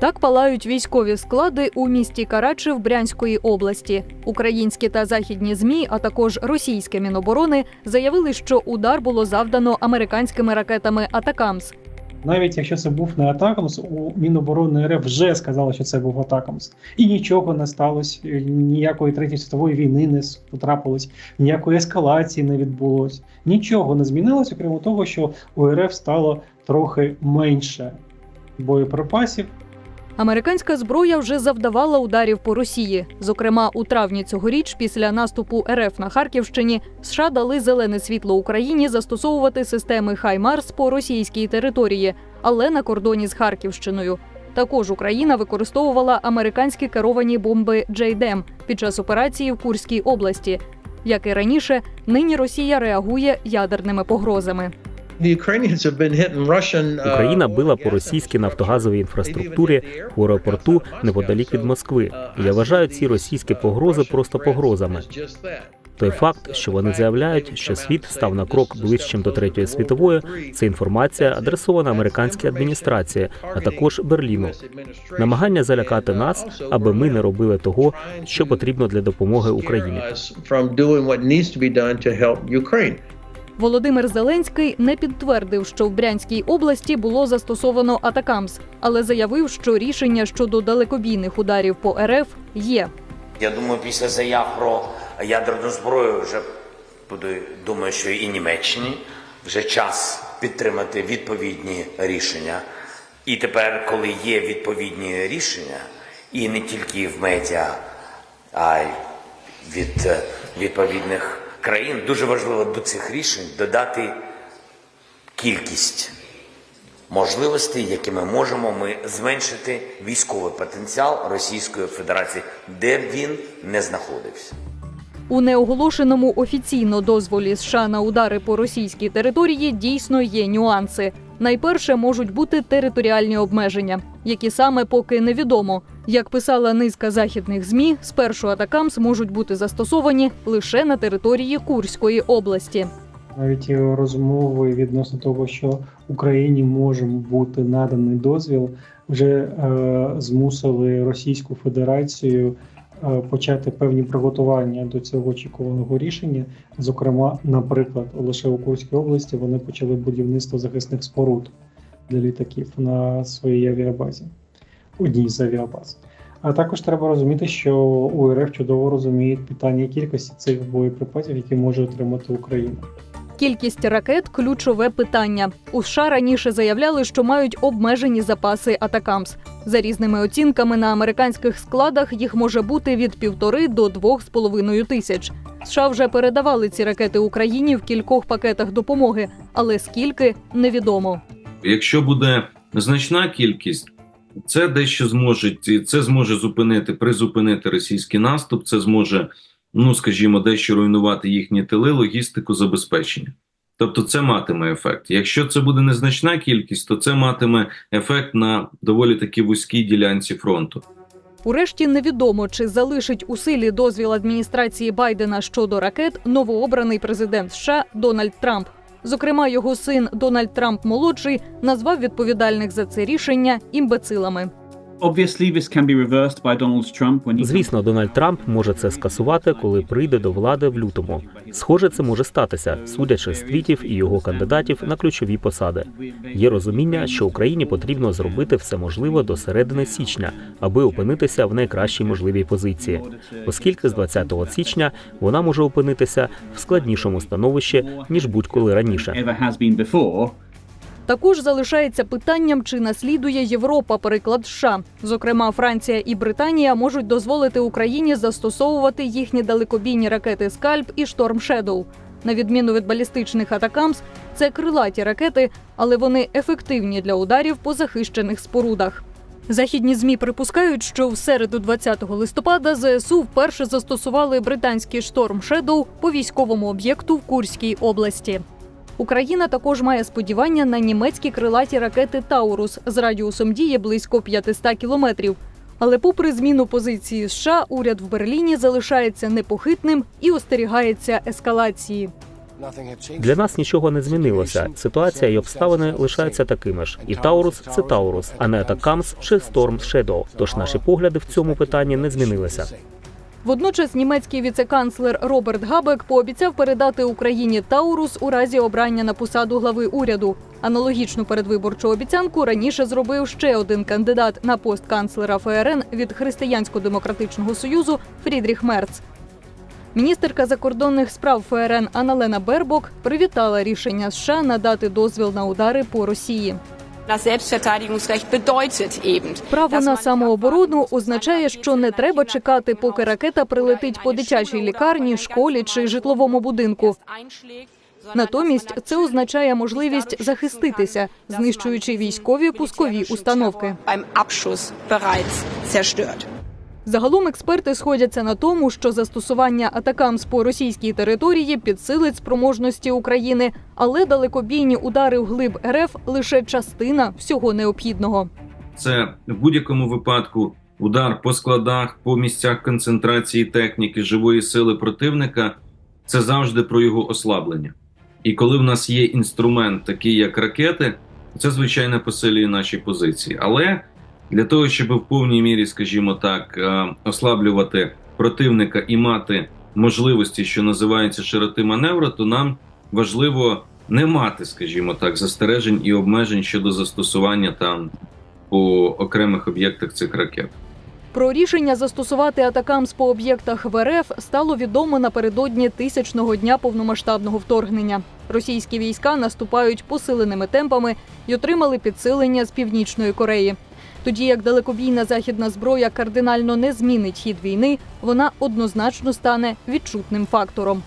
Так палають військові склади у місті Карачев Брянської області. Українські та західні змі, а також російське міноборони заявили, що удар було завдано американськими ракетами Атакамс. Навіть якщо це був не Атакамс, у Міноборони РФ вже сказали, що це був Атакамс. І нічого не сталося, ніякої третьої світової війни не потрапилось, ніякої ескалації не відбулось. Нічого не змінилось, окрім того, що у РФ стало трохи менше боєприпасів. Американська зброя вже завдавала ударів по Росії. Зокрема, у травні цьогоріч, після наступу РФ на Харківщині, США дали зелене світло Україні застосовувати системи Хаймарс по російській території, але на кордоні з Харківщиною. Також Україна використовувала американські керовані бомби JDAM під час операції в Курській області. Як і раніше, нині Росія реагує ядерними погрозами. Uh, Україна била по російській нафтогазовій інфраструктурі у аеропорту неподалік від Москви. Я вважаю ці російські погрози просто погрозами. Той факт, що вони заявляють, що світ став на крок ближчим до третьої світової, це інформація адресована американській адміністрації, а також Берліну. Намагання залякати нас, аби ми не робили того, що потрібно для допомоги Україні. Володимир Зеленський не підтвердив, що в Брянській області було застосовано Атакамс, але заявив, що рішення щодо далекобійних ударів по РФ є. Я думаю, після заяв про ядерну зброю вже буде, думаю, що і Німеччині вже час підтримати відповідні рішення. І тепер, коли є відповідні рішення, і не тільки в медіа, а й від е, відповідних країн, дуже важливо до цих рішень додати кількість можливостей, які ми можемо ми зменшити військовий потенціал Російської Федерації, де б він не знаходився. У неоголошеному офіційно дозволі США на удари по російській території дійсно є нюанси. Найперше можуть бути територіальні обмеження, які саме поки невідомо. Як писала низка західних змі, спершу атакамс можуть бути застосовані лише на території Курської області. Навіть розмови відносно того, що Україні може бути наданий дозвіл, вже е, змусили Російську Федерацію почати певні приготування до цього очікуваного рішення. Зокрема, наприклад, лише у Курській області вони почали будівництво захисних споруд для літаків на своїй авіабазі, одній з авіабаз. А також треба розуміти, що УРФ чудово розуміють питання кількості цих боєприпасів, які може отримати Україна. Кількість ракет ключове питання. У США раніше заявляли, що мають обмежені запаси Атакамс. За різними оцінками на американських складах їх може бути від півтори до двох з половиною тисяч. США вже передавали ці ракети Україні в кількох пакетах допомоги, але скільки невідомо. Якщо буде значна кількість, це дещо зможе це зможе зупинити, призупинити російський наступ. Це зможе, ну скажімо, дещо руйнувати їхні тили, логістику забезпечення. Тобто, це матиме ефект. Якщо це буде незначна кількість, то це матиме ефект на доволі таки вузькій ділянці фронту. Урешті невідомо, чи залишить у силі дозвіл адміністрації Байдена щодо ракет новообраний президент США Дональд Трамп. Зокрема, його син Дональд Трамп молодший назвав відповідальних за це рішення імбецилами. Звісно, Дональд Трамп може це скасувати, коли прийде до влади в лютому. Схоже, це може статися, судячи з твітів і його кандидатів на ключові посади. Є розуміння, що Україні потрібно зробити все можливе до середини січня, аби опинитися в найкращій можливій позиції, оскільки з 20 січня вона може опинитися в складнішому становищі ніж будь-коли раніше. Також залишається питанням, чи наслідує Європа приклад США. Зокрема, Франція і Британія можуть дозволити Україні застосовувати їхні далекобійні ракети Скальп і Шторм Шедоу. На відміну від балістичних атакамс, це крилаті ракети, але вони ефективні для ударів по захищених спорудах. Західні змі припускають, що в середу 20 листопада ЗСУ вперше застосували британський шторм Шедоу по військовому об'єкту в Курській області. Україна також має сподівання на німецькі крилаті ракети Таурус з радіусом дії близько 500 кілометрів. Але, попри зміну позиції США, уряд в Берліні залишається непохитним і остерігається ескалації. Для нас нічого не змінилося. Ситуація і обставини лишаються такими ж. І Таурус це Таурус, а не Атакамс чи Storm Shadow. Тож наші погляди в цьому питанні не змінилися. Водночас німецький віцеканцлер Роберт Габек пообіцяв передати Україні Таурус у разі обрання на посаду глави уряду. Аналогічну передвиборчу обіцянку раніше зробив ще один кандидат на пост канцлера ФРН від Християнсько-демократичного союзу Фрідріх Мерц. Міністерка закордонних справ ФРН Аналена Бербок привітала рішення США надати дозвіл на удари по Росії. Das Selbstverteidigungsrecht bedeutet eben, Право на самооборону означає, що не треба чекати, поки ракета прилетить по дитячій лікарні, школі чи житловому будинку. Натомість це означає можливість захиститися, знищуючи військові пускові установки. Загалом експерти сходяться на тому, що застосування атакамс по російській території підсилить спроможності України, але далекобійні удари вглиб РФ лише частина всього необхідного. Це в будь-якому випадку удар по складах, по місцях концентрації техніки, живої сили противника. Це завжди про його ослаблення. І коли в нас є інструмент, такий як ракети, це звичайно посилює наші позиції. Але для того, щоб в повній мірі, скажімо так, е, ослаблювати противника і мати можливості, що називаються широти маневру, то нам важливо не мати, скажімо так, застережень і обмежень щодо застосування там по окремих об'єктах цих ракет. Про рішення застосувати атакамс по об'єктах в РФ стало відомо напередодні тисячного дня повномасштабного вторгнення. Російські війська наступають посиленими темпами і отримали підсилення з північної Кореї. Тоді як далекобійна західна зброя кардинально не змінить хід війни, вона однозначно стане відчутним фактором.